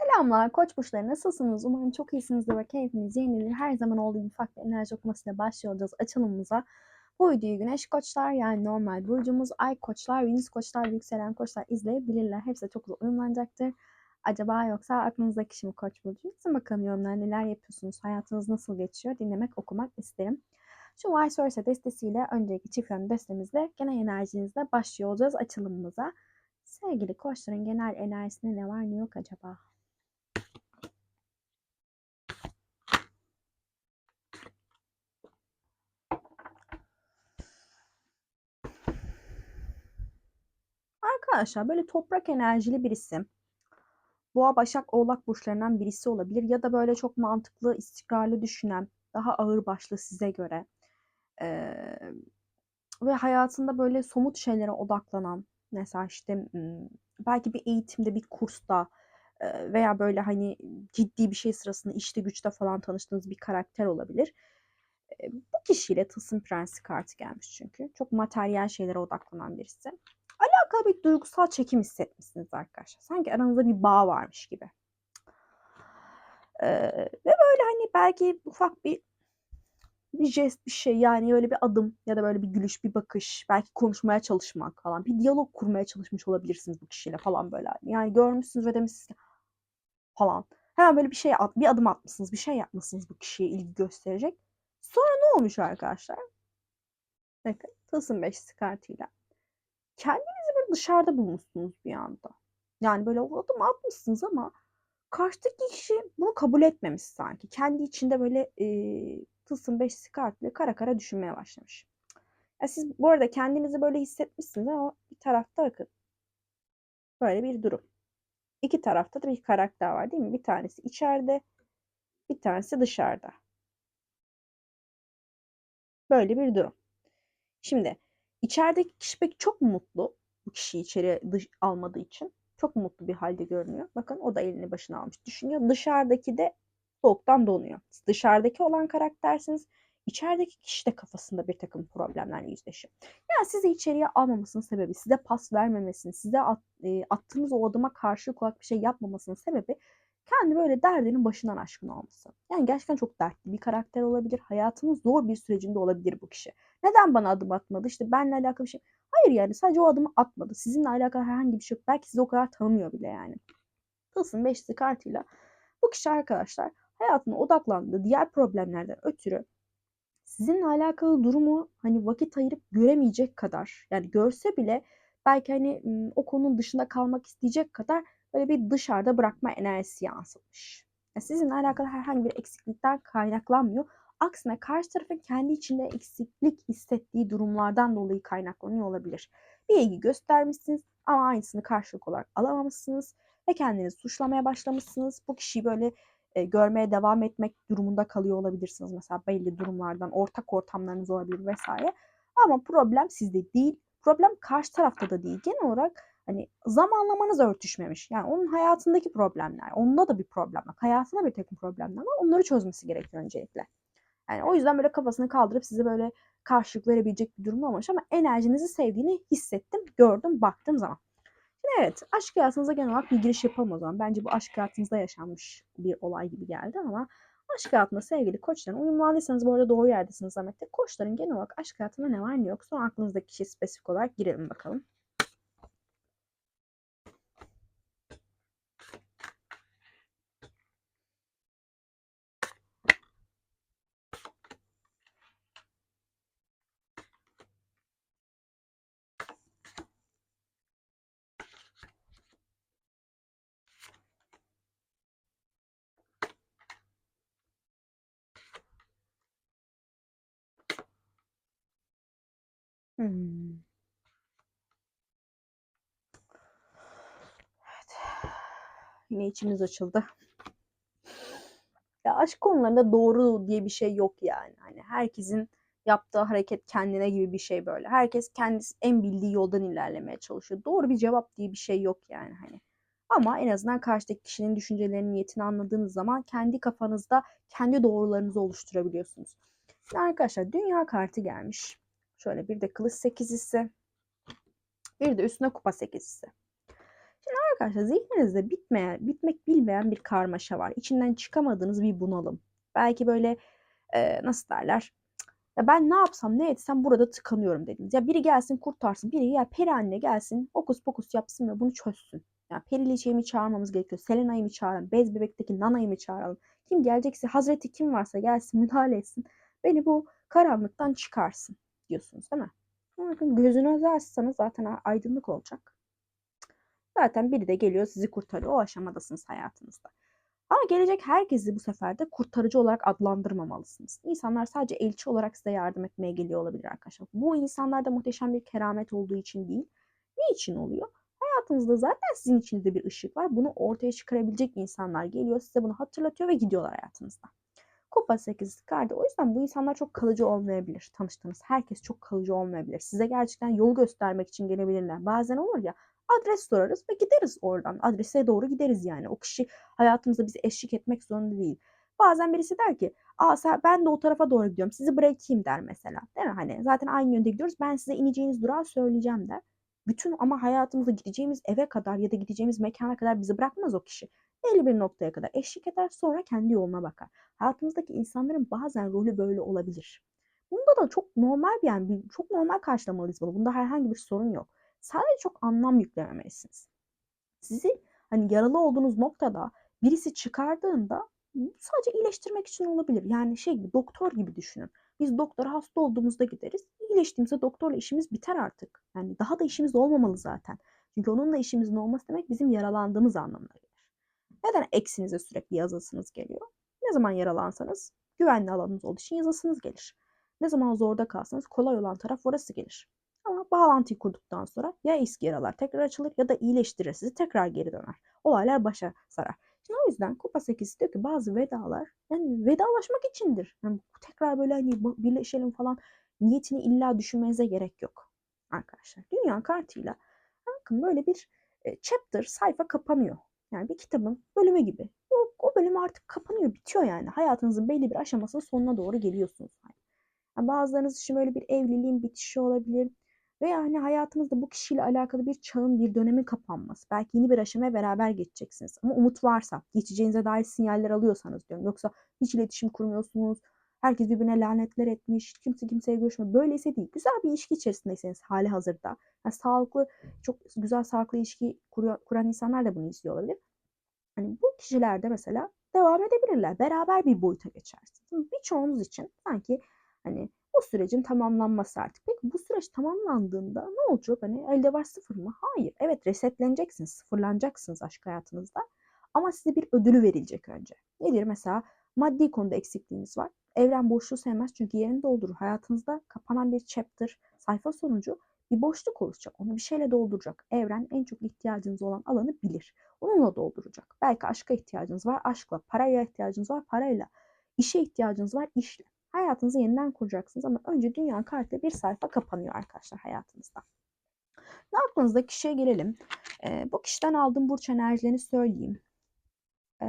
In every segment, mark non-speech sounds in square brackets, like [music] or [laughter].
Selamlar Koç burçları nasılsınız? Umarım çok iyisinizdir ve keyfiniz yerindedir. Her zaman olduğu gibi bir enerji okumasıyla başlıyoruz açılımımıza. Bu videoyu Güneş Koçlar yani normal burcumuz, Ay Koçlar, Venüs Koçlar, Yükselen Koçlar izleyebilirler. Hepsi çok güzel uyumlanacaktır. Acaba yoksa aklınızdaki kişi mi Koç burcu? Sizin bakalım yorumlar neler yapıyorsunuz, hayatınız nasıl geçiyor dinlemek, okumak isterim. Şu Vice Versa destesiyle önceki çift destemizle genel enerjinizle başlıyor olacağız açılımımıza. Sevgili koçların genel enerjisinde ne var ne yok acaba? Arkadaşlar böyle toprak enerjili birisi. Boğa, Başak, Oğlak burçlarından birisi olabilir ya da böyle çok mantıklı, istikrarlı düşünen, daha ağır başlı size göre ee, ve hayatında böyle somut şeylere odaklanan mesela işte belki bir eğitimde, bir kursta veya böyle hani ciddi bir şey sırasında işte güçte falan tanıştığınız bir karakter olabilir. Bu kişiyle Tılsım Prensi kartı gelmiş çünkü. Çok materyal şeylere odaklanan birisi alakalı bir duygusal çekim hissetmişsiniz arkadaşlar. Sanki aranızda bir bağ varmış gibi. Ee, ve böyle hani belki ufak bir bir jest bir şey yani öyle bir adım ya da böyle bir gülüş bir bakış belki konuşmaya çalışmak falan bir diyalog kurmaya çalışmış olabilirsiniz bu kişiyle falan böyle yani görmüşsünüz ve demişsiniz falan. Hemen böyle bir şey at bir adım atmışsınız bir şey yapmışsınız bu kişiye ilgi gösterecek. Sonra ne olmuş arkadaşlar? Bakın tılsım beşisi kartıyla böyle dışarıda bulmuşsunuz bir anda. Yani böyle o adım atmışsınız ama karşıdaki kişi bunu kabul etmemiş sanki. Kendi içinde böyle e, tılsım beşisi kartlı kara kara düşünmeye başlamış. Ya siz bu arada kendinizi böyle hissetmişsiniz ama bir tarafta bakın. Böyle bir durum. İki tarafta da bir karakter var değil mi? Bir tanesi içeride, bir tanesi dışarıda. Böyle bir durum. Şimdi İçerideki kişi peki çok mutlu. Bu içeri dış, almadığı için. Çok mutlu bir halde görünüyor. Bakın o da elini başına almış. Düşünüyor. Dışarıdaki de soğuktan donuyor. Dışarıdaki olan karaktersiniz. İçerideki kişi de kafasında bir takım problemlerle yüzleşiyor. Yani sizi içeriye almamasının sebebi, size pas vermemesinin, size at, e, attığınız o adıma karşılık olarak bir şey yapmamasının sebebi kendi böyle derdinin başından aşkın olması. Yani gerçekten çok dertli bir karakter olabilir. Hayatının zor bir sürecinde olabilir bu kişi. Neden bana adım atmadı? İşte benimle alakalı bir şey. Hayır yani sadece o adımı atmadı. Sizinle alakalı herhangi bir şey yok. Belki sizi o kadar tanımıyor bile yani. Tılsım beşli kartıyla bu kişi arkadaşlar hayatına odaklandığı diğer problemlerden ötürü sizinle alakalı durumu hani vakit ayırıp göremeyecek kadar yani görse bile belki hani o konunun dışında kalmak isteyecek kadar böyle bir dışarıda bırakma enerjisi yansıtmış. Yani sizinle alakalı herhangi bir eksiklikten kaynaklanmıyor. Aksine karşı tarafın kendi içinde eksiklik hissettiği durumlardan dolayı kaynaklanıyor olabilir. Bir ilgi göstermişsiniz ama aynısını karşılık olarak alamamışsınız ve kendinizi suçlamaya başlamışsınız. Bu kişiyi böyle e, görmeye devam etmek durumunda kalıyor olabilirsiniz. Mesela belli durumlardan ortak ortamlarınız olabilir vesaire. Ama problem sizde değil. Problem karşı tarafta da değil. Genel olarak hani zamanlamanız örtüşmemiş. Yani onun hayatındaki problemler, onda da bir problem var. Hayatında bir takım problemler var. Onları çözmesi gerekiyor öncelikle. Yani o yüzden böyle kafasını kaldırıp size böyle karşılık verebilecek bir durum olmamış ama enerjinizi sevdiğini hissettim, gördüm, baktığım zaman. Şimdi evet, aşk hayatınıza genel olarak bir giriş yapalım o zaman. Bence bu aşk hayatınızda yaşanmış bir olay gibi geldi ama aşk hayatında sevgili koçların uyumlandıysanız bu arada doğru yerdesiniz Ahmet'te. Koçların genel olarak aşk hayatında ne var ne yok. Sonra aklınızdaki kişi spesifik olarak girelim bakalım. Hmm. Evet. Yine içimiz açıldı. Ya aşk konularında doğru diye bir şey yok yani. Hani herkesin yaptığı hareket kendine gibi bir şey böyle. Herkes kendisi en bildiği yoldan ilerlemeye çalışıyor. Doğru bir cevap diye bir şey yok yani hani. Ama en azından karşıdaki kişinin düşüncelerini, niyetini anladığınız zaman kendi kafanızda kendi doğrularınızı oluşturabiliyorsunuz. Şimdi arkadaşlar dünya kartı gelmiş. Şöyle bir de kılıç sekizlisi. Bir de üstüne kupa sekizlisi. Şimdi Arkadaşlar zihninizde bitmeyen, bitmek bilmeyen bir karmaşa var. İçinden çıkamadığınız bir bunalım. Belki böyle e, nasıl derler? Ya ben ne yapsam ne etsem burada tıkanıyorum dediniz. Ya biri gelsin kurtarsın. Biri ya peri anne gelsin okus pokus yapsın ve bunu çözsün. Ya periliçeyi mi çağırmamız gerekiyor? Selena'yı mı çağıralım? Bez bebekteki Nana'yı mı çağıralım? Kim gelecekse Hazreti kim varsa gelsin müdahale etsin. Beni bu karanlıktan çıkarsın diyorsunuz değil mi? Bakın gözünüzü açsanız zaten aydınlık olacak. Zaten biri de geliyor sizi kurtarıyor. O aşamadasınız hayatınızda. Ama gelecek herkesi bu sefer de kurtarıcı olarak adlandırmamalısınız. İnsanlar sadece elçi olarak size yardım etmeye geliyor olabilir arkadaşlar. Bu insanlarda muhteşem bir keramet olduğu için değil. Ne için oluyor? Hayatınızda zaten sizin içinizde bir ışık var. Bunu ortaya çıkarabilecek insanlar geliyor. Size bunu hatırlatıyor ve gidiyorlar hayatınızda. Kupa 8 kardı. O yüzden bu insanlar çok kalıcı olmayabilir. Tanıştığınız herkes çok kalıcı olmayabilir. Size gerçekten yol göstermek için gelebilirler. Bazen olur ya adres sorarız ve gideriz oradan. Adrese doğru gideriz yani. O kişi hayatımızda bizi eşlik etmek zorunda değil. Bazen birisi der ki Aa, sen, ben de o tarafa doğru gidiyorum sizi bırakayım der mesela. Değil mi? Hani zaten aynı yönde gidiyoruz ben size ineceğiniz durağı söyleyeceğim der. Bütün ama hayatımızda gideceğimiz eve kadar ya da gideceğimiz mekana kadar bizi bırakmaz o kişi. Belli bir noktaya kadar eşlik eder sonra kendi yoluna bakar. Hayatımızdaki insanların bazen rolü böyle olabilir. Bunda da çok normal bir yani çok normal karşılamalıyız bunu. Bunda herhangi bir sorun yok. Sadece çok anlam yüklememelisiniz. Sizi hani yaralı olduğunuz noktada birisi çıkardığında sadece iyileştirmek için olabilir. Yani şey gibi doktor gibi düşünün. Biz doktora hasta olduğumuzda gideriz. İyileştiğimizde doktorla işimiz biter artık. Yani daha da işimiz olmamalı zaten. Çünkü onunla işimizin olması demek bizim yaralandığımız anlamına gelir. Neden eksinize sürekli yazasınız geliyor? Ne zaman yaralansanız güvenli alanınız olduğu için yazasınız gelir. Ne zaman zorda kalsanız kolay olan taraf orası gelir. Ama bağlantıyı kurduktan sonra ya eski yaralar tekrar açılır ya da iyileştirir sizi tekrar geri döner. Olaylar başa sarar. Şimdi o yüzden Kupa 8 diyor ki bazı vedalar yani vedalaşmak içindir. Yani tekrar böyle hani birleşelim falan niyetini illa düşünmenize gerek yok. Arkadaşlar dünya kartıyla bakın böyle bir chapter sayfa kapanıyor. Yani bir kitabın bölümü gibi. O, o bölüm artık kapanıyor, bitiyor yani. Hayatınızın belli bir aşamasının sonuna doğru geliyorsunuz. Yani bazılarınız için böyle bir evliliğin bitişi olabilir. Veya hani hayatınızda bu kişiyle alakalı bir çağın, bir dönemin kapanması. Belki yeni bir aşamaya beraber geçeceksiniz. Ama umut varsa, geçeceğinize dair sinyaller alıyorsanız diyorum. Yoksa hiç iletişim kurmuyorsunuz. Herkes birbirine lanetler etmiş. Kimse kimseye görüşmüyor. Böyleyse değil. Güzel bir ilişki içerisindeyseniz hali hazırda. Yani sağlıklı, çok güzel sağlıklı ilişki kuran insanlar da bunu istiyor olabilir. Hani bu kişilerde mesela devam edebilirler. Beraber bir boyuta geçersiniz. Birçoğunuz için sanki hani bu sürecin tamamlanması artık. Peki bu süreç tamamlandığında ne olacak? Hani elde var sıfır mı? Hayır. Evet resetleneceksiniz, sıfırlanacaksınız aşk hayatınızda. Ama size bir ödülü verilecek önce. Nedir? Mesela maddi konuda eksikliğiniz var. Evren boşluğu sevmez çünkü yerini doldurur. Hayatınızda kapanan bir chapter, sayfa sonucu bir boşluk oluşacak. Onu bir şeyle dolduracak. Evren en çok ihtiyacınız olan alanı bilir. Onunla dolduracak. Belki aşka ihtiyacınız var, aşkla. Paraya ihtiyacınız var, parayla. İşe ihtiyacınız var, işle. Hayatınızı yeniden kuracaksınız ama önce dünya kartıyla bir sayfa kapanıyor arkadaşlar hayatınızda. Ne aklınızdaki kişiye gelelim. Ee, bu kişiden aldığım burç enerjilerini söyleyeyim. Ee,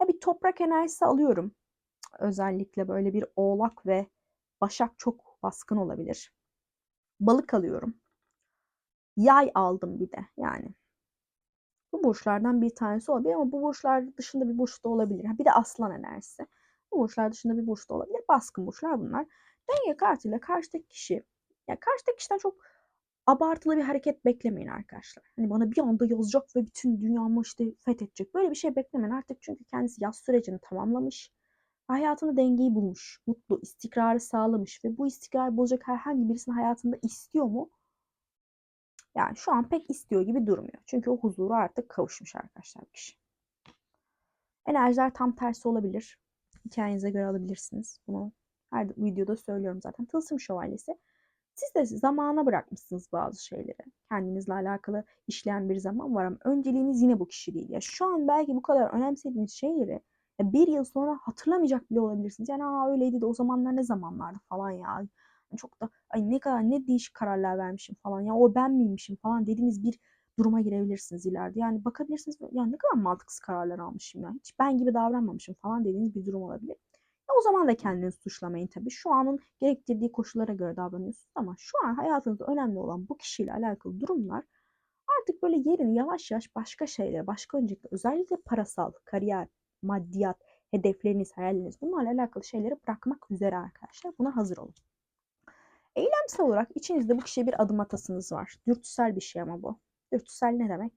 ya bir toprak enerjisi alıyorum. Özellikle böyle bir oğlak ve başak çok baskın olabilir. Balık alıyorum. Yay aldım bir de yani. Bu burçlardan bir tanesi olabilir ama bu burçlar dışında bir burç da olabilir. Bir de aslan enerjisi. Bu burçlar dışında bir burç da olabilir. Baskın burçlar bunlar. Denge kartıyla karşıdaki kişi, yani karşıdaki kişiden çok abartılı bir hareket beklemeyin arkadaşlar. Hani bana bir anda yazacak ve bütün dünyamı işte fethedecek. Böyle bir şey beklemeyin artık çünkü kendisi yaz sürecini tamamlamış. Hayatında dengeyi bulmuş. Mutlu, istikrarı sağlamış ve bu istikrarı bozacak herhangi birisini hayatında istiyor mu? Yani şu an pek istiyor gibi durmuyor. Çünkü o huzuru artık kavuşmuş arkadaşlar kişi. Enerjiler tam tersi olabilir hikayenize göre alabilirsiniz. Bunu her videoda söylüyorum zaten. Tılsım Şövalyesi. Siz de zamana bırakmışsınız bazı şeyleri. Kendinizle alakalı işleyen bir zaman var ama önceliğiniz yine bu kişi değil. Ya şu an belki bu kadar önemsediğiniz şeyleri bir yıl sonra hatırlamayacak bile olabilirsiniz. Yani aa öyleydi de o zamanlar ne zamanlardı falan ya. Çok da ay ne kadar ne değişik kararlar vermişim falan ya o ben miymişim falan dediğiniz bir duruma girebilirsiniz ileride. Yani bakabilirsiniz ya ne kadar mantıksız kararlar almışım ya. Hiç ben gibi davranmamışım falan dediğiniz bir durum olabilir. Ya o zaman da kendinizi suçlamayın tabii. Şu anın gerektirdiği koşullara göre davranıyorsunuz ama şu an hayatınızda önemli olan bu kişiyle alakalı durumlar artık böyle yerini yavaş yavaş başka şeylere, başka öncelikle özellikle parasal, kariyer, maddiyat, hedefleriniz, hayalleriniz bunlarla alakalı şeyleri bırakmak üzere arkadaşlar. Buna hazır olun. Eylemsel olarak içinizde bu kişiye bir adım atasınız var. Dürtüsel bir şey ama bu. Dürtüsel ne demek?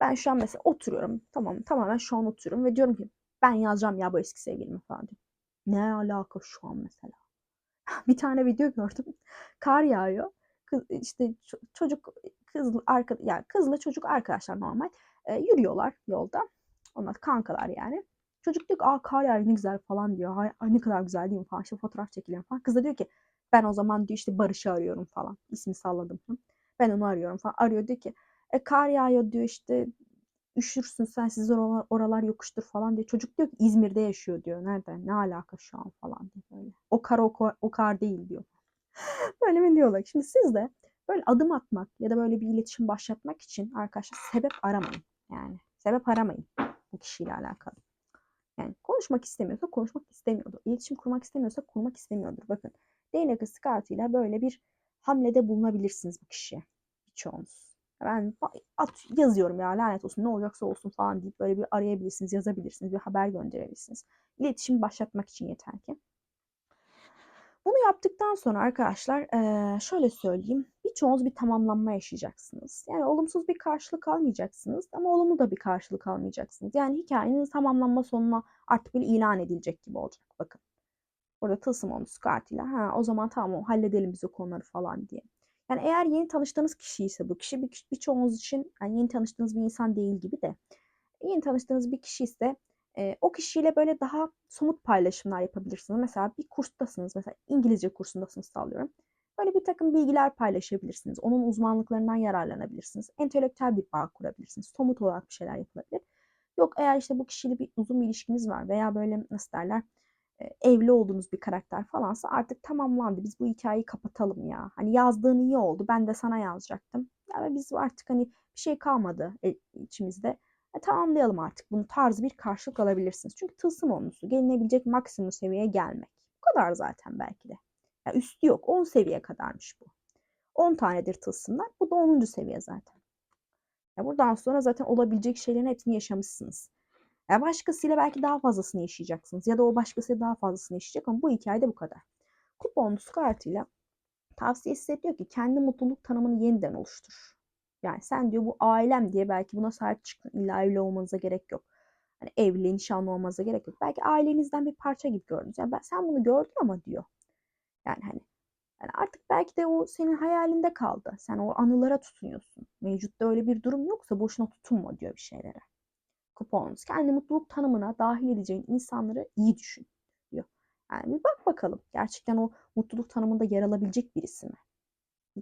Ben şu an mesela oturuyorum. Tamam tamamen şu an oturuyorum ve diyorum ki ben yazacağım ya bu eski sevgilimi falan diyor. Ne alaka şu an mesela? [laughs] bir tane video gördüm. Kar yağıyor. Kız, işte çocuk kız arka yani kızla çocuk arkadaşlar normal e, yürüyorlar yolda. Onlar kankalar yani. Çocuk diyor ki aa kar yağıyor ne güzel falan diyor. Ay, ay ne kadar güzel değil mi falan. İşte fotoğraf çekilen falan. Kız da diyor ki ben o zaman diyor işte Barış'ı arıyorum falan. İsmi salladım. Ben onu arıyorum falan. Arıyor diyor ki e, kar yağıyor diyor işte üşürsün sen siz oralar, oralar yokuştur falan diye. Çocuk diyor ki İzmir'de yaşıyor diyor. Nerede? Ne alaka şu an falan diye böyle. O kar o, o kar değil diyor. [laughs] böyle mi diyorlar? Şimdi siz de böyle adım atmak ya da böyle bir iletişim başlatmak için arkadaşlar sebep aramayın. Yani sebep aramayın kişiyle alakalı. Yani konuşmak istemiyorsa konuşmak istemiyordur. İletişim kurmak istemiyorsa kurmak istemiyordur. Bakın değnek ısı kartıyla böyle bir hamlede bulunabilirsiniz bu kişiye. Birçoğunuz. Ben at, yazıyorum ya lanet olsun ne olacaksa olsun falan deyip böyle bir arayabilirsiniz, yazabilirsiniz, bir haber gönderebilirsiniz. İletişim başlatmak için yeter ki. Bunu yaptıktan sonra arkadaşlar şöyle söyleyeyim. Birçoğunuz bir tamamlanma yaşayacaksınız. Yani olumsuz bir karşılık almayacaksınız ama olumlu da bir karşılık almayacaksınız. Yani hikayenin tamamlanma sonuna artık böyle ilan edilecek gibi olacak. Bakın. Burada tılsım onusu kartıyla. Ha, o zaman tamam halledelim biz o konuları falan diye. Yani eğer yeni tanıştığınız kişi ise bu kişi bir, birçoğunuz için yani yeni tanıştığınız bir insan değil gibi de yeni tanıştığınız bir kişi ise e, o kişiyle böyle daha somut paylaşımlar yapabilirsiniz. Mesela bir kurstasınız, mesela İngilizce kursundasınız sağlıyorum. Böyle bir takım bilgiler paylaşabilirsiniz. Onun uzmanlıklarından yararlanabilirsiniz. Entelektüel bir bağ kurabilirsiniz. Somut olarak bir şeyler yapılabilir. Yok eğer işte bu kişiyle bir uzun bir ilişkiniz var veya böyle nasıl derler evli olduğunuz bir karakter falansa artık tamamlandı. Biz bu hikayeyi kapatalım ya. Hani yazdığın iyi oldu. Ben de sana yazacaktım. Yani biz artık hani bir şey kalmadı e, içimizde. E, tamamlayalım artık. Bunu tarzı bir karşılık alabilirsiniz. Çünkü tılsım olmuşsu. Gelinebilecek maksimum seviyeye gelmek. Bu kadar zaten belki de. Yani üstü yok. 10 seviye kadarmış bu. 10 tanedir tılsımlar. Bu da 10. seviye zaten. Ya buradan sonra zaten olabilecek şeylerin hepsini yaşamışsınız. Ya başkasıyla belki daha fazlasını yaşayacaksınız ya da o başkasıyla daha fazlasını yaşayacak ama bu hikayede bu kadar. Kuponlu kartıyla tavsiyesi diyor ki kendi mutluluk tanımını yeniden oluştur. Yani sen diyor bu ailem diye belki buna sahip çıkın. İlla evli olmanıza gerek yok. Hani evli, nişanlı olmanıza gerek yok. Belki ailenizden bir parça gibi gördünüz. Yani ben, sen bunu gördün ama diyor. Yani hani yani artık belki de o senin hayalinde kaldı. Sen o anılara tutunuyorsun. Mevcutta öyle bir durum yoksa boşuna tutunma diyor bir şeylere kuponunuz. Kendi mutluluk tanımına dahil edeceğin insanları iyi düşün diyor. Yani bir bak bakalım gerçekten o mutluluk tanımında yer alabilecek birisi mi?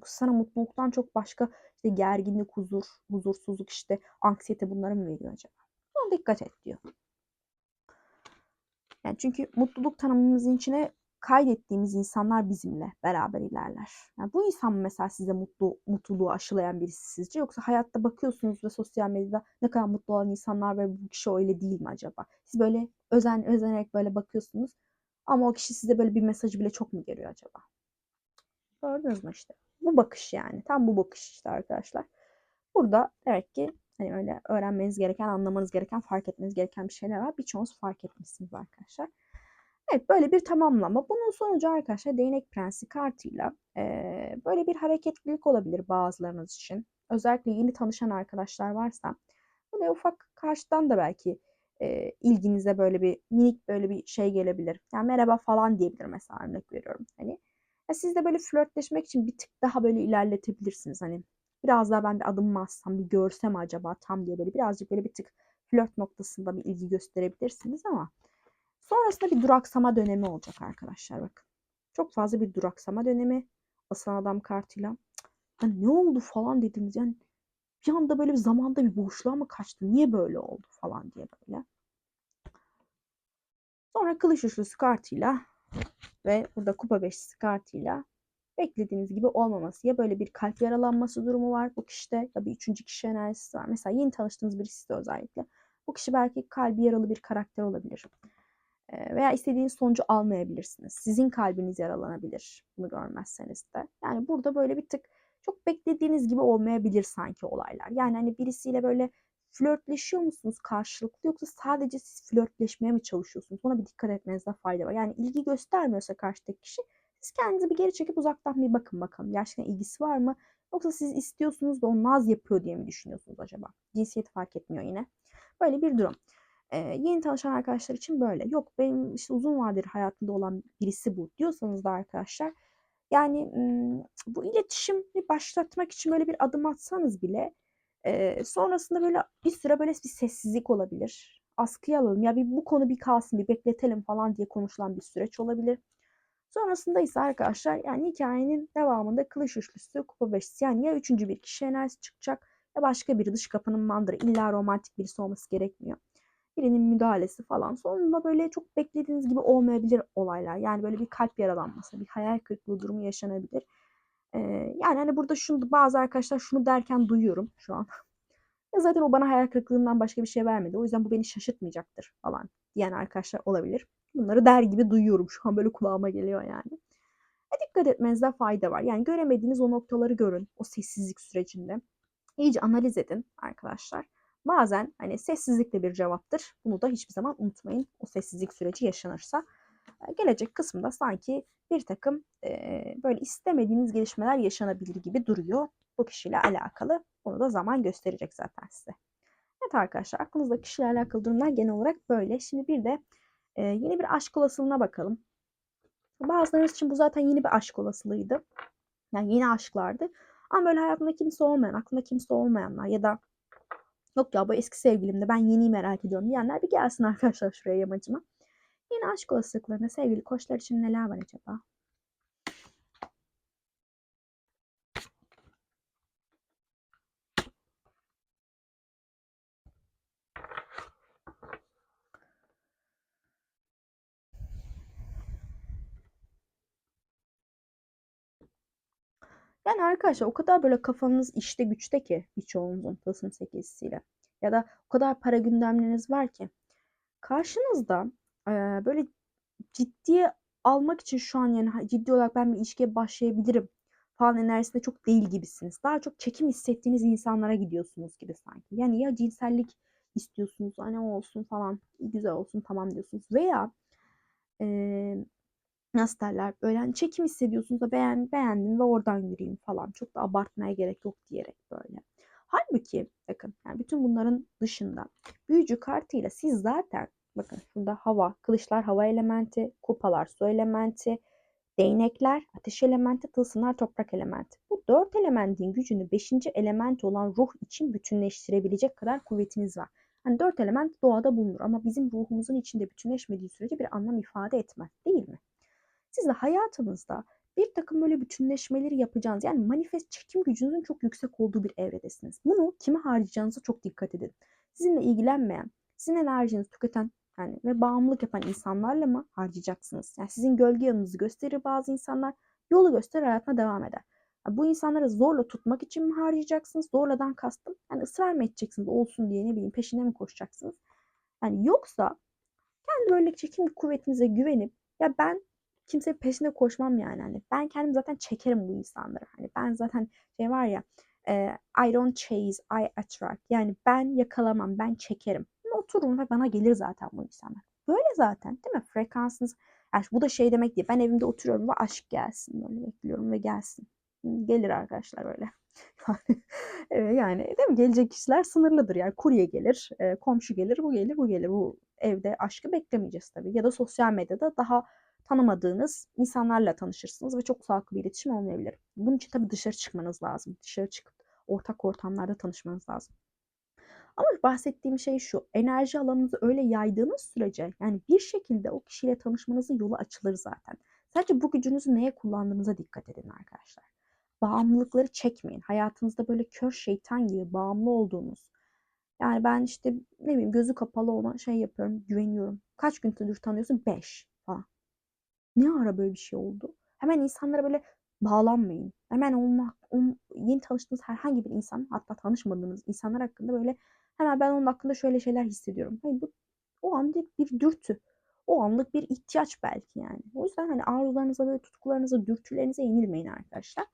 Sana mutluluktan çok başka işte gerginlik, huzur, huzursuzluk, işte anksiyete bunları mı veriyor acaba? Buna dikkat et diyor. Yani çünkü mutluluk tanımımızın içine kaydettiğimiz insanlar bizimle beraber ilerler. Yani bu insan mesela size mutlu mutluluğu aşılayan birisi sizce yoksa hayatta bakıyorsunuz ve sosyal medyada ne kadar mutlu olan insanlar ve bu kişi öyle değil mi acaba? Siz böyle özen özenerek böyle bakıyorsunuz ama o kişi size böyle bir mesajı bile çok mu geliyor acaba? Gördünüz mü işte? Bu bakış yani. Tam bu bakış işte arkadaşlar. Burada demek ki hani öyle öğrenmeniz gereken, anlamanız gereken, fark etmeniz gereken bir şeyler var. Birçoğunuz fark etmişsiniz arkadaşlar. Evet böyle bir tamamlama. Bunun sonucu arkadaşlar değnek prensi kartıyla e, böyle bir hareketlilik olabilir bazılarınız için. Özellikle yeni tanışan arkadaşlar varsa böyle ufak karşıdan da belki e, ilginize böyle bir minik böyle bir şey gelebilir. Yani merhaba falan diyebilir mesela örnek veriyorum. Hani ya siz de böyle flörtleşmek için bir tık daha böyle ilerletebilirsiniz. Hani biraz daha ben bir adım mı atsam bir görsem acaba tam diye böyle birazcık böyle bir tık flört noktasında bir ilgi gösterebilirsiniz ama Sonrasında bir duraksama dönemi olacak arkadaşlar bakın. Çok fazla bir duraksama dönemi. Aslan adam kartıyla. Hani ne oldu falan dediniz. Yani bir anda böyle bir zamanda bir boşluğa mı kaçtı? Niye böyle oldu falan diye böyle. Sonra kılıç üçlüsü kartıyla ve burada kupa beşlisi kartıyla beklediğiniz gibi olmaması ya böyle bir kalp yaralanması durumu var bu kişide ya bir üçüncü kişi enerjisi var. Mesela yeni tanıştığınız birisi de özellikle. Bu kişi belki kalbi yaralı bir karakter olabilir veya istediğiniz sonucu almayabilirsiniz. Sizin kalbiniz yaralanabilir bunu görmezseniz de. Yani burada böyle bir tık çok beklediğiniz gibi olmayabilir sanki olaylar. Yani hani birisiyle böyle flörtleşiyor musunuz karşılıklı yoksa sadece siz flörtleşmeye mi çalışıyorsunuz? Buna bir dikkat etmenizde fayda var. Yani ilgi göstermiyorsa karşıdaki kişi siz kendinizi bir geri çekip uzaktan bir bakın bakalım. Gerçekten ilgisi var mı? Yoksa siz istiyorsunuz da o naz yapıyor diye mi düşünüyorsunuz acaba? Cinsiyet fark etmiyor yine. Böyle bir durum. Ee, yeni tanışan arkadaşlar için böyle. Yok benim işte uzun vadedir hayatımda olan birisi bu diyorsanız da arkadaşlar yani bu iletişimi başlatmak için böyle bir adım atsanız bile e, sonrasında böyle bir süre böyle bir sessizlik olabilir. Askıya alalım ya bir bu konu bir kalsın bir bekletelim falan diye konuşulan bir süreç olabilir. Sonrasında ise arkadaşlar yani hikayenin devamında kılıç üçlüsü kupa beşlisi yani ya üçüncü bir kişi enerjisi çıkacak ya başka biri dış kapının mandırı illa romantik birisi olması gerekmiyor. Birinin müdahalesi falan. Sonunda böyle çok beklediğiniz gibi olmayabilir olaylar. Yani böyle bir kalp yaralanması, bir hayal kırıklığı durumu yaşanabilir. Yani hani burada şunu bazı arkadaşlar şunu derken duyuyorum şu an. ya zaten o bana hayal kırıklığından başka bir şey vermedi. O yüzden bu beni şaşırtmayacaktır falan diyen arkadaşlar olabilir. Bunları der gibi duyuyorum. Şu an böyle kulağıma geliyor yani. E dikkat etmenizde fayda var. Yani göremediğiniz o noktaları görün o sessizlik sürecinde. İyice analiz edin arkadaşlar. Bazen hani sessizlik de bir cevaptır. Bunu da hiçbir zaman unutmayın. O sessizlik süreci yaşanırsa gelecek kısımda sanki bir takım e, böyle istemediğiniz gelişmeler yaşanabilir gibi duruyor bu kişiyle alakalı. Bunu da zaman gösterecek zaten size. Evet arkadaşlar aklınızda kişiyle alakalı durumlar genel olarak böyle. Şimdi bir de e, yeni bir aşk olasılığına bakalım. Bazılarınız için bu zaten yeni bir aşk olasılığıydı. Yani yeni aşklardı. Ama böyle hayatında kimse olmayan, aklında kimse olmayanlar ya da yok ya bu eski sevgilimde ben yeniyi merak ediyorum diyenler bir gelsin arkadaşlar şuraya yamacıma. Yeni aşk olasılıklarında sevgili koçlar için neler var acaba? Yani arkadaşlar o kadar böyle kafanız işte güçte ki birçoğunuzun tılsım sekizisiyle. Ya da o kadar para gündemleriniz var ki. Karşınızda e, böyle ciddiye almak için şu an yani ciddi olarak ben bir ilişkiye başlayabilirim falan enerjisinde çok değil gibisiniz. Daha çok çekim hissettiğiniz insanlara gidiyorsunuz gibi sanki. Yani ya cinsellik istiyorsunuz hani olsun falan güzel olsun tamam diyorsunuz. Veya e, nasıl derler böyle hani çekim hissediyorsunuz da beğen, beğendim ve oradan yürüyeyim falan. Çok da abartmaya gerek yok diyerek böyle. Halbuki bakın yani bütün bunların dışında büyücü kartıyla siz zaten bakın şurada hava, kılıçlar hava elementi, kupalar su elementi, değnekler ateş elementi, tılsımlar toprak elementi. Bu dört elementin gücünü beşinci element olan ruh için bütünleştirebilecek kadar kuvvetiniz var. Hani dört element doğada bulunur ama bizim ruhumuzun içinde bütünleşmediği sürece bir anlam ifade etmez değil mi? Siz de hayatınızda bir takım böyle bütünleşmeleri yapacağınız yani manifest çekim gücünüzün çok yüksek olduğu bir evredesiniz. Bunu kime harcayacağınıza çok dikkat edin. Sizinle ilgilenmeyen, sizin enerjinizi tüketen yani ve bağımlılık yapan insanlarla mı harcayacaksınız? Yani sizin gölge yanınızı gösterir bazı insanlar, yolu gösterir hayatına devam eder. Yani bu insanları zorla tutmak için mi harcayacaksınız? Zorladan kastım. Yani ısrar mı edeceksiniz olsun diye ne bileyim peşine mi koşacaksınız? Yani yoksa kendi böyle çekim kuvvetinize güvenip ya ben kimse peşinde koşmam yani. Hani ben kendim zaten çekerim bu insanları. Hani ben zaten şey var ya I don't chase, I attract. Yani ben yakalamam, ben çekerim. Oturun ve bana gelir zaten bu insanlar. Böyle zaten değil mi? Frekansınız. Yani bu da şey demek değil. Ben evimde oturuyorum ve aşk gelsin. Böyle bekliyorum ve gelsin. Gelir arkadaşlar böyle. [laughs] yani değil mi? Gelecek kişiler sınırlıdır. Yani kurye gelir, komşu gelir, bu gelir, bu gelir. Bu evde aşkı beklemeyeceğiz tabii. Ya da sosyal medyada daha tanımadığınız insanlarla tanışırsınız ve çok sağlıklı bir iletişim olmayabilir. Bunun için tabii dışarı çıkmanız lazım. Dışarı çıkıp ortak ortamlarda tanışmanız lazım. Ama bahsettiğim şey şu. Enerji alanınızı öyle yaydığınız sürece yani bir şekilde o kişiyle tanışmanızın yolu açılır zaten. Sadece bu gücünüzü neye kullandığınıza dikkat edin arkadaşlar. Bağımlılıkları çekmeyin. Hayatınızda böyle kör şeytan gibi bağımlı olduğunuz. Yani ben işte ne bileyim gözü kapalı olan şey yapıyorum, güveniyorum. Kaç gündür tanıyorsun? Beş falan. Ne ara böyle bir şey oldu? Hemen insanlara böyle bağlanmayın. Hemen olmak, on, yeni tanıştığınız herhangi bir insan, hatta tanışmadığınız insanlar hakkında böyle hemen ben onun hakkında şöyle şeyler hissediyorum. Hayır bu o anlık bir dürtü. O anlık bir ihtiyaç belki yani. O yüzden hani arzularınıza böyle tutkularınıza, dürtülerinize yenilmeyin arkadaşlar.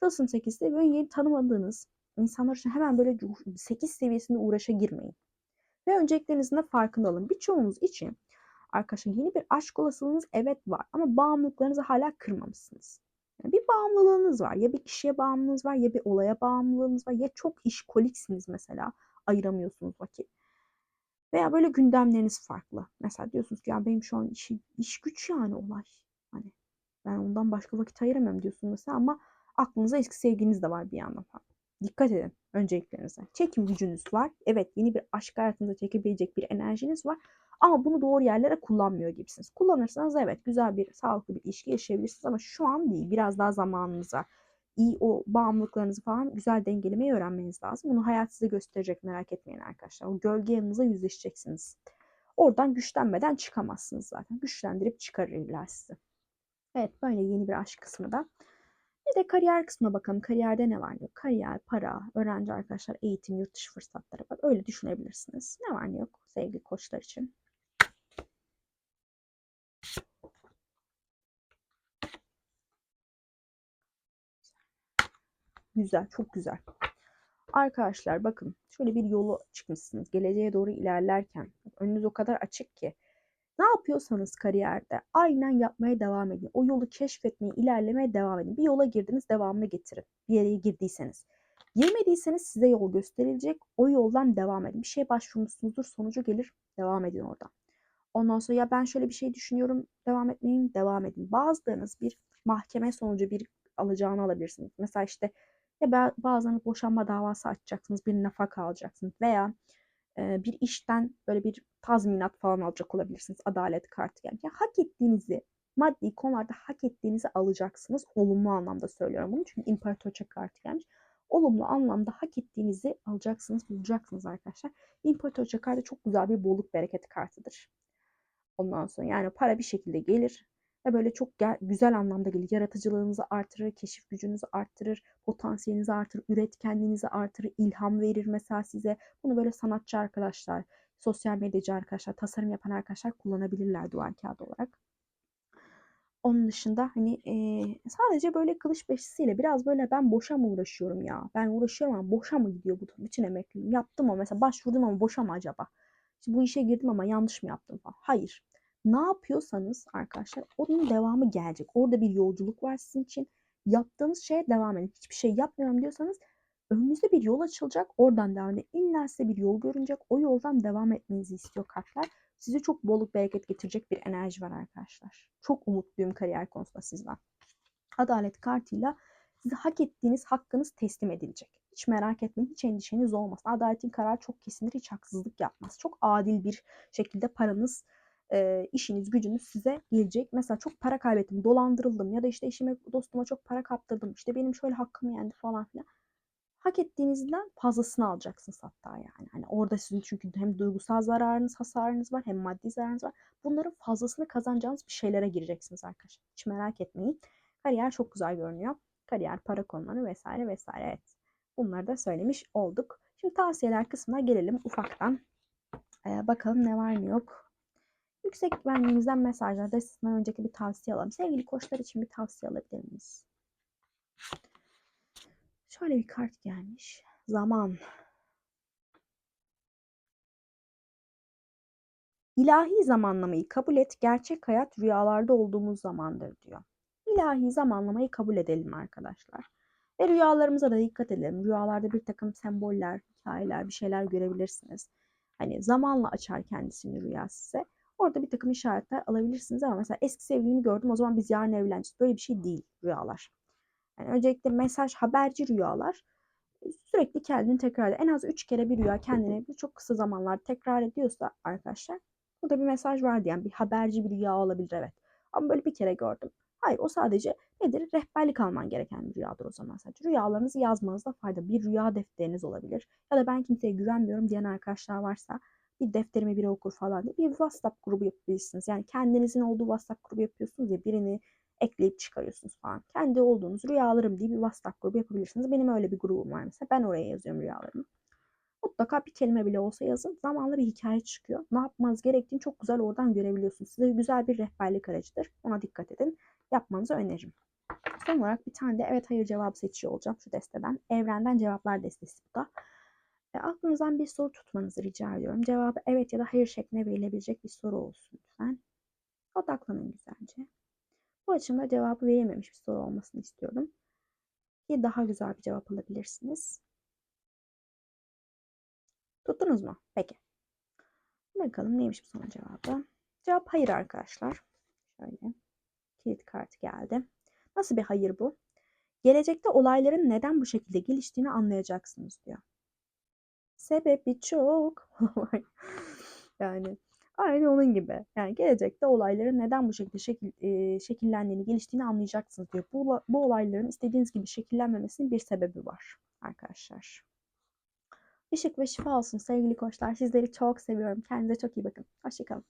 Tılsım 8'de böyle yeni tanımadığınız insanlar için hemen böyle 8 seviyesinde uğraşa girmeyin. Ve önceliklerinizin de farkında olun. Birçoğunuz için arkadaşlar yeni bir aşk olasılığınız evet var ama bağımlılıklarınızı hala kırmamışsınız. Yani bir bağımlılığınız var. Ya bir kişiye bağımlılığınız var ya bir olaya bağımlılığınız var. Ya çok işkoliksiniz mesela. Ayıramıyorsunuz vakit. Veya böyle gündemleriniz farklı. Mesela diyorsunuz ki ya benim şu an iş, iş güç yani olay. Hani ben ondan başka vakit ayıramıyorum diyorsunuz mesela ama aklınıza eski sevginiz de var bir yandan falan. Dikkat edin önceliklerinize. Çekim gücünüz var. Evet yeni bir aşk hayatınıza çekebilecek bir enerjiniz var. Ama bunu doğru yerlere kullanmıyor gibisiniz. Kullanırsanız evet güzel bir sağlıklı bir ilişki yaşayabilirsiniz ama şu an değil. Biraz daha zamanınız var. İyi o bağımlılıklarınızı falan güzel dengelemeyi öğrenmeniz lazım. Bunu hayat size gösterecek merak etmeyin arkadaşlar. O gölge yanınıza yüzleşeceksiniz. Oradan güçlenmeden çıkamazsınız zaten. Güçlendirip çıkarırlar sizi. Evet böyle yeni bir aşk kısmı da. Bir de kariyer kısmına bakalım. Kariyerde ne var ne yok? Kariyer, para, öğrenci arkadaşlar, eğitim, yurt dışı fırsatları var. Öyle düşünebilirsiniz. Ne var ne yok sevgili koçlar için. Güzel, çok güzel. Arkadaşlar bakın şöyle bir yolu çıkmışsınız. Geleceğe doğru ilerlerken önünüz o kadar açık ki ne yapıyorsanız kariyerde aynen yapmaya devam edin. O yolu keşfetmeye, ilerlemeye devam edin. Bir yola girdiniz, devamını getirin. Bir yere girdiyseniz. Girmediyseniz size yol gösterilecek. O yoldan devam edin. Bir şeye başvurmuşsunuzdur, sonucu gelir. Devam edin oradan. Ondan sonra ya ben şöyle bir şey düşünüyorum, devam etmeyeyim, devam edin. Bazılarınız bir mahkeme sonucu bir alacağını alabilirsiniz. Mesela işte ya bazen boşanma davası açacaksınız, bir nafaka alacaksınız veya e, bir işten böyle bir tazminat falan alacak olabilirsiniz. Adalet kartı yani. yani hak ettiğinizi maddi konularda hak ettiğinizi alacaksınız. Olumlu anlamda söylüyorum bunu. Çünkü imparatorça kartı gelmiş. Olumlu anlamda hak ettiğinizi alacaksınız, bulacaksınız arkadaşlar. İmparatorça kartı çok güzel bir bolluk bereket kartıdır. Ondan sonra yani para bir şekilde gelir ve böyle çok güzel anlamda gelir. Yaratıcılığınızı artırır, keşif gücünüzü artırır, potansiyelinizi artırır, üretkenliğinizi artırır, ilham verir mesela size. Bunu böyle sanatçı arkadaşlar, sosyal medyacı arkadaşlar, tasarım yapan arkadaşlar kullanabilirler duvar kağıdı olarak. Onun dışında hani e, sadece böyle kılıç beşisiyle biraz böyle ben boşa mı uğraşıyorum ya? Ben uğraşıyorum ama boşa mı gidiyor bu bütün emekliliğim? Yaptım ama mesela başvurdum ama boşa mı acaba? İşte bu işe girdim ama yanlış mı yaptım falan. Hayır. Ne yapıyorsanız arkadaşlar onun devamı gelecek. Orada bir yolculuk var sizin için. Yaptığınız şeye devam edin. Hiçbir şey yapmıyorum diyorsanız önünüzde bir yol açılacak. Oradan devam edin. İlla size bir yol görünecek. O yoldan devam etmenizi istiyor kartlar. Size çok bolluk bereket getirecek bir enerji var arkadaşlar. Çok umutluyum kariyer konusunda sizden. Adalet kartıyla size hak ettiğiniz hakkınız teslim edilecek. Hiç merak etmeyin, hiç endişeniz olmasın. Adaletin kararı çok kesindir, hiç haksızlık yapmaz. Çok adil bir şekilde paranız e, işiniz, gücünüz size gelecek. Mesela çok para kaybettim, dolandırıldım ya da işte eşime, dostuma çok para kaptırdım. İşte benim şöyle hakkım yendi falan filan. Hak ettiğinizden fazlasını alacaksınız hatta yani. Hani orada sizin çünkü hem duygusal zararınız, hasarınız var hem maddi zararınız var. Bunların fazlasını kazanacağınız bir şeylere gireceksiniz arkadaşlar. Hiç merak etmeyin. Kariyer çok güzel görünüyor. Kariyer, para konuları vesaire vesaire. Evet. Bunları da söylemiş olduk. Şimdi tavsiyeler kısmına gelelim ufaktan. Ee, bakalım ne var ne yok. Yüksek güvenliğimizden mesajlar, destesinden önceki bir tavsiye alalım. Sevgili koçlar için bir tavsiye alabilir miyiz? Şöyle bir kart gelmiş. Zaman. İlahi zamanlamayı kabul et. Gerçek hayat rüyalarda olduğumuz zamandır diyor. İlahi zamanlamayı kabul edelim arkadaşlar. Ve rüyalarımıza da dikkat edelim. Rüyalarda bir takım semboller, hikayeler, bir şeyler görebilirsiniz. Hani zamanla açar kendisini rüya size. Orada bir takım işaretler alabilirsiniz ama mesela eski sevgilimi gördüm o zaman biz yarın evleneceğiz. Böyle bir şey değil rüyalar. Yani öncelikle mesaj haberci rüyalar sürekli kendini tekrar ediyor. En az 3 kere bir rüya kendini çok kısa zamanlar tekrar ediyorsa arkadaşlar burada bir mesaj var diyen bir haberci bir rüya olabilir evet. Ama böyle bir kere gördüm. Hayır o sadece nedir? Rehberlik alman gereken bir rüyadır o zaman sadece. Rüyalarınızı yazmanızda fayda. Bir rüya defteriniz olabilir. Ya da ben kimseye güvenmiyorum diyen arkadaşlar varsa bir defterimi biri okur falan diye bir WhatsApp grubu yapabilirsiniz. Yani kendinizin olduğu WhatsApp grubu yapıyorsunuz ya birini ekleyip çıkarıyorsunuz falan. Kendi olduğunuz rüyalarım diye bir WhatsApp grubu yapabilirsiniz. Benim öyle bir grubum var mesela. Ben oraya yazıyorum rüyalarımı. Mutlaka bir kelime bile olsa yazın. Zamanla bir hikaye çıkıyor. Ne yapmanız gerektiğini çok güzel oradan görebiliyorsunuz. Size güzel bir rehberlik aracıdır. Ona dikkat edin. Yapmanızı öneririm. Son olarak bir tane de evet hayır cevabı seçiyor olacağım şu desteden. Evrenden cevaplar destesi bu da. E, aklınızdan bir soru tutmanızı rica ediyorum. Cevabı evet ya da hayır şeklinde verilebilecek bir soru olsun lütfen. Odaklanın güzelce. Bu açımda cevabı verilmemiş bir soru olmasını istiyorum. Ki daha güzel bir cevap alabilirsiniz. Tuttunuz mu? Peki. Bakalım neymiş bu sorunun cevabı. Cevap hayır arkadaşlar. Şöyle. Kilit kartı geldi. Nasıl bir hayır bu? Gelecekte olayların neden bu şekilde geliştiğini anlayacaksınız diyor. Sebebi çok. [laughs] yani aynı onun gibi. Yani gelecekte olayların neden bu şekilde şekil, e, şekillendiğini, geliştiğini anlayacaksınız diyor. Bu, bu olayların istediğiniz gibi şekillenmemesinin bir sebebi var arkadaşlar. Işık ve şifa olsun sevgili koçlar. Sizleri çok seviyorum. Kendinize çok iyi bakın. Hoşçakalın.